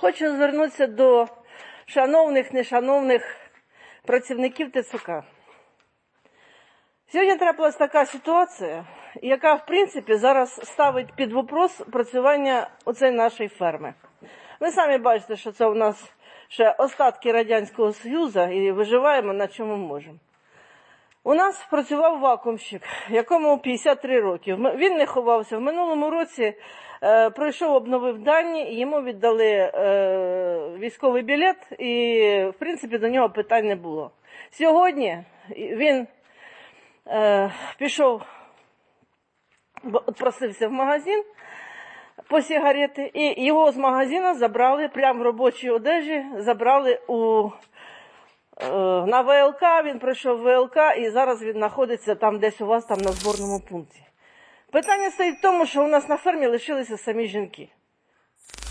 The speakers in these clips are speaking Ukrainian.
Хочу звернутися до шановних, нешановних працівників ТЦК. Сьогодні трапилась така ситуація, яка, в принципі, зараз ставить під вопрос працювання оцеї нашої ферми. Ви самі бачите, що це у нас ще остатки Радянського Союзу і виживаємо на чому можемо. У нас працював вакуумщик, якому 53 роки. Він не ховався. В минулому році е, пройшов, обновив дані, йому віддали е, військовий білет, і, в принципі, до нього питань не було. Сьогодні він е, пішов, просився в магазин по сигарети, і його з магазину забрали прямо в робочій одежі, забрали у на ВЛК, він пройшов ВЛК і зараз він знаходиться там десь у вас там на зборному пункті. Питання стоїть в тому, що у нас на фермі лишилися самі жінки.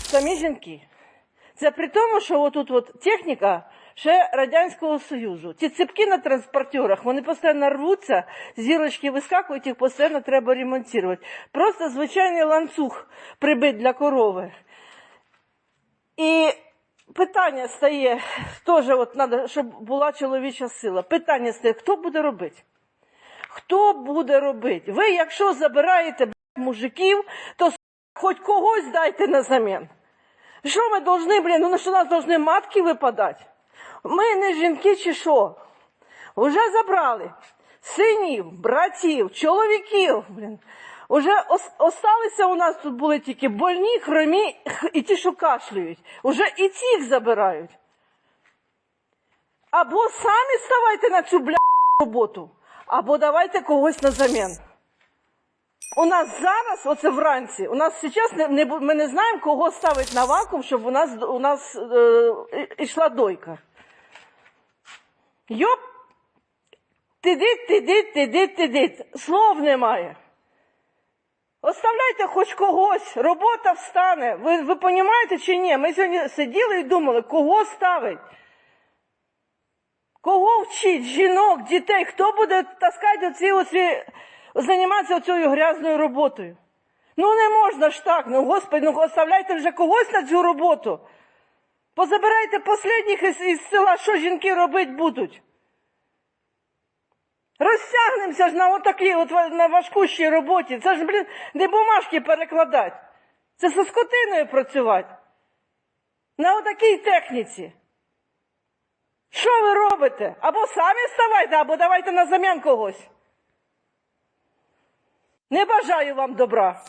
Самі жінки. Це при тому, що отут от техніка ще Радянського Союзу. Ті цепки на транспортерах, вони постійно рвуться, зірочки вискакують, їх постійно треба ремонтувати. Просто звичайний ланцюг прибит для корови. І питання стає, теж от надо, щоб була чоловіча сила. Питання стає, хто буде робити? Хто буде робити? Ви, якщо забираєте мужиків, то хоч когось дайте на замін. Що ми должны, блін, ну що нас должны матки випадати? Ми не жінки чи що? Уже забрали синів, братів, чоловіків. Блін. Уже осталися у нас тут були тільки больні, хромі і ті, що кашлюють. Уже і цих забирають. Або самі ставайте на цю бля роботу, або давайте когось на замін. У нас зараз, оце вранці, у нас зараз не, не, ми не знаємо, кого ставити на вакуум, щоб у нас, у нас е, і- дойка. Йоп! Тидить, тидить, тидить, тидить. Слов немає. Оставляйте хоч когось, робота встане. Ви, ви розумієте чи ні? Ми сьогодні сиділи і думали, кого ставить? Кого вчить? Жінок, дітей? Хто буде таскати оці, оці, займатися цією грязною роботою? Ну не можна ж так, ну господи, ну оставляйте вже когось на цю роботу. Позабирайте останніх із, із села, що жінки робити будуть. Розтягнемося ж на отакій от на важкущій роботі. Це ж, блін, не бумажки перекладати. Це со скотиною працювати. На отакій техніці. Що ви робите? Або самі ставайте, або давайте на замін когось. Не бажаю вам добра.